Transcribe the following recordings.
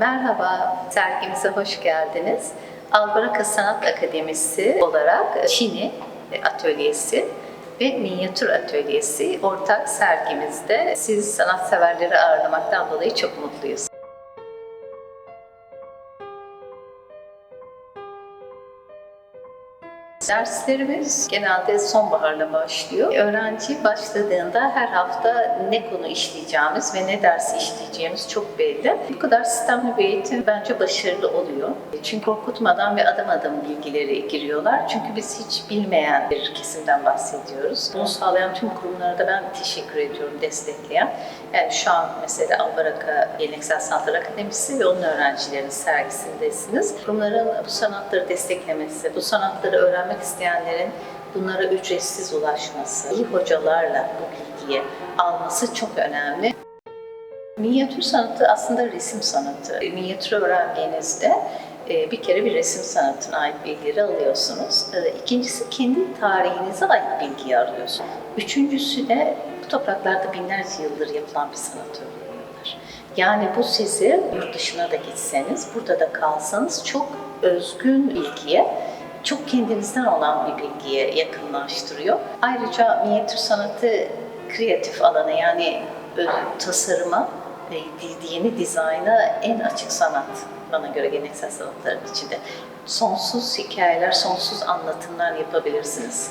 Merhaba, sergimize hoş geldiniz. Albaraka Sanat Akademisi olarak Çini atölyesi ve minyatür atölyesi ortak sergimizde siz sanatseverleri ağırlamaktan dolayı çok mutluyuz. Derslerimiz genelde sonbaharla başlıyor. Öğrenci başladığında her hafta ne konu işleyeceğimiz ve ne ders işleyeceğimiz çok belli. Bu kadar sistemli bir eğitim bence başarılı oluyor. Çünkü korkutmadan ve adım adım bilgileri giriyorlar. Çünkü biz hiç bilmeyen bir kesimden bahsediyoruz. Bunu sağlayan tüm kurumlara da ben teşekkür ediyorum, destekleyen. Yani şu an mesela Albaraka Geleneksel Sanatlar Akademisi ve onun öğrencilerinin sergisindesiniz. Kurumların bu sanatları desteklemesi, bu sanatları öğrenmek isteyenlerin bunlara ücretsiz ulaşması, iyi hocalarla bu bilgiyi alması çok önemli. Minyatür sanatı aslında resim sanatı. Minyatür öğrendiğinizde e, bir kere bir resim sanatına ait bilgileri alıyorsunuz. E, İkincisi kendi tarihinize ait bilgiyi arıyorsunuz. Üçüncüsü de bu topraklarda binlerce yıldır yapılan bir sanat öğreniyorlar. Yani bu sizi yurt dışına da gitseniz, burada da kalsanız çok özgün bilgiye, çok kendinizden olan bir bilgiye yakınlaştırıyor. Ayrıca minyatür sanatı kreatif alana yani tasarıma, yeni dizayna en açık sanat bana göre geleneksel sanatların içinde. Sonsuz hikayeler, sonsuz anlatımlar yapabilirsiniz.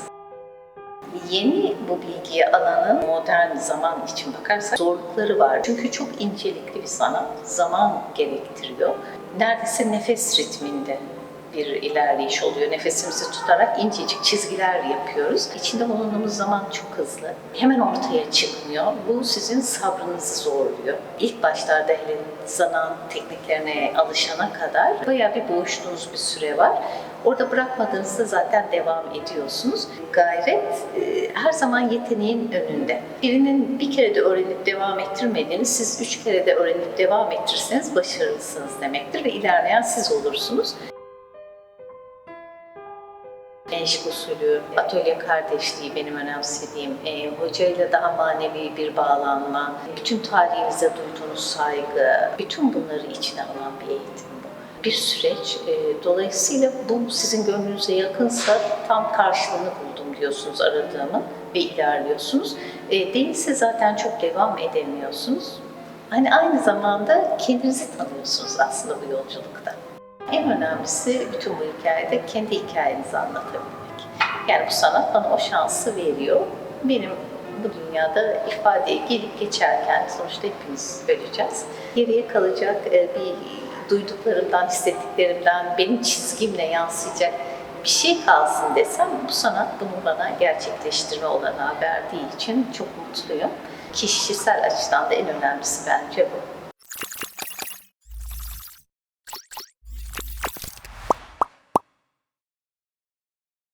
Yeni bu bilgiye alanın modern zaman için bakarsak zorlukları var. Çünkü çok incelikli bir sanat, zaman gerektiriyor. Neredeyse nefes ritminde bir ilerleyiş oluyor. Nefesimizi tutarak incecik çizgiler yapıyoruz. İçinde bulunduğumuz zaman çok hızlı. Hemen ortaya çıkmıyor. Bu sizin sabrınızı zorluyor. İlk başlarda hele zaman tekniklerine alışana kadar bayağı bir boğuştuğunuz bir süre var. Orada bırakmadığınızda zaten devam ediyorsunuz. Gayret e, her zaman yeteneğin önünde. Birinin bir kere de öğrenip devam ettirmediğini siz üç kere de öğrenip devam ettirirseniz başarılısınız demektir ve ilerleyen siz olursunuz. Gençlik usulü, atölye kardeşliği benim önemsediğim, e, hocayla daha manevi bir bağlanma, bütün tarihinize duyduğunuz saygı, bütün bunları içine alan bir eğitim bu. Bir süreç. E, dolayısıyla bu sizin gönlünüze yakınsa tam karşılığını buldum diyorsunuz aradığımı ve ilerliyorsunuz. E, değilse zaten çok devam edemiyorsunuz. Hani aynı zamanda kendinizi tanıyorsunuz aslında bu yolculukta. En önemlisi bütün bu hikayede kendi hikayenizi anlatabilmek. Yani bu sanat bana o şansı veriyor. Benim bu dünyada ifadeye gelip geçerken sonuçta hepimiz öleceğiz. Geriye kalacak e, bir duyduklarımdan, hissettiklerimden, benim çizgimle yansıyacak bir şey kalsın desem bu sanat bunu bana gerçekleştirme olanağı verdiği için çok mutluyum. Kişisel açıdan da en önemlisi bence bu.